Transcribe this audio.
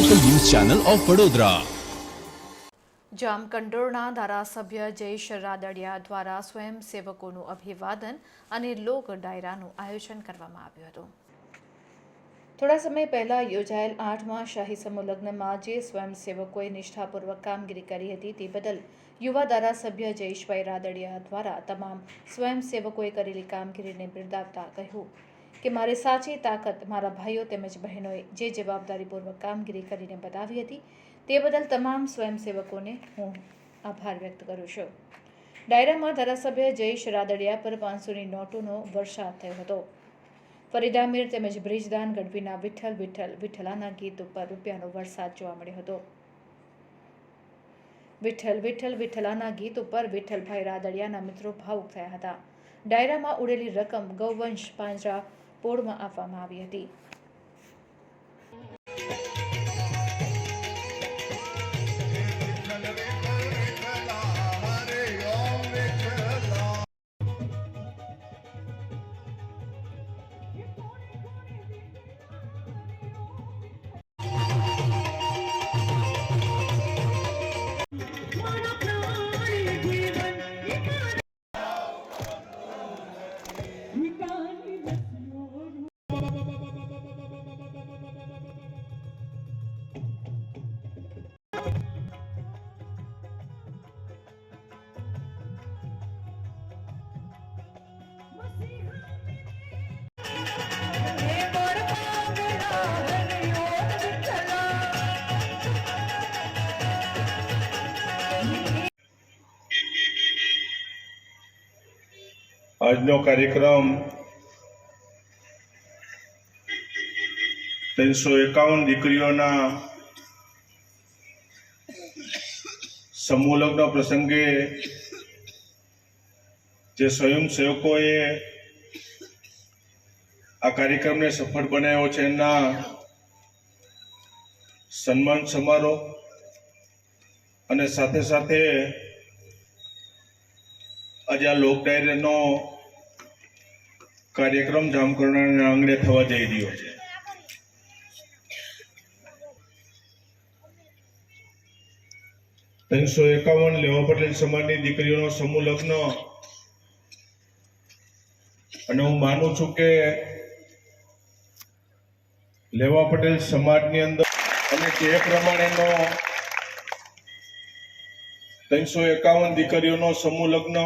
Channel of Vadodara જામકંડોરના ધારાસભ્ય જયેશ રાદડિયા દ્વારા સ્વયંસેવકોનું અભિવાદન અને લોક ડાયરાનું આયોજન કરવામાં આવ્યું હતું. થોડા સમય પહેલાં યોજાયેલ આઠમા શાહી સમૂહ લગ્નમાં જે સ્વયંસેવકોએ નિષ્ઠાપૂર્વક કામગીરી કરી હતી તે બદલ યુવા ધારાસભ્ય જયેશભાઈ રાદડિયા દ્વારા તમામ સ્વયંસેવકોએ કરેલી કામગીરીને બિરદાવતા કહ્યું. કે મારે સાચી તાકાત મારા ભાઈઓ તેમજ બહેનોએ જે જવાબદારીપૂર્વક કામગીરી કરીને બતાવી હતી, તે બદલ તમામ સ્વયંસેવકોને હું આભાર વ્યક્ત કરું છું. ડાયરામાં ધારાસભ્ય જયેશ રાદડિયા પર પાંચસોની નોટોનો વરસાદ થયો હતો. ફરીદામીર તેમજ બ્રિજદાન ગઢવીના વિઠ્ઠલ વિઠ્ઠલ, વિઠ્ઠલાના ગીત ઉપર રૂપિયાનો વરસાદ જોવા મળ્યો હતો. વિઠ્ઠલ વિઠ્ઠલ, વિઠ્ઠલાના ગીત ઉપર વિઠ્ઠલભાઈ રાદડિયાના મિત્રો ભાવુક થયા હતા. ડાયરામાં ઉડેલી રકમ ગૌવંશ પાંજરા પોળમાં આપવામાં આવી હતી. આજનો કાર્યક્રમ ત્રણસો એકાવન દીકરીઓના સમૂહલગ્ન પ્રસંગે જે સ્વયંસેવકોએ આ કાર્યક્રમને સફળ બનાવ્યો છે એમના સન્માન સમારોહ અને સાથે સાથે આજે આ લોક ડાયરીનો કાર્યક્રમ જામકરણના આંગણે થવા જઈ રહ્યો છે. ત્રણસો એકાવન લેવા પટેલ સમાજની દીકરીઓનો સમૂહ લગ્ન. અને હું માનું છું કે લેવા પટેલ સમાજની અંદર અને તે પ્રમાણેનો ત્રણસો એકાવન દીકરીઓનો સમૂહ લગ્ન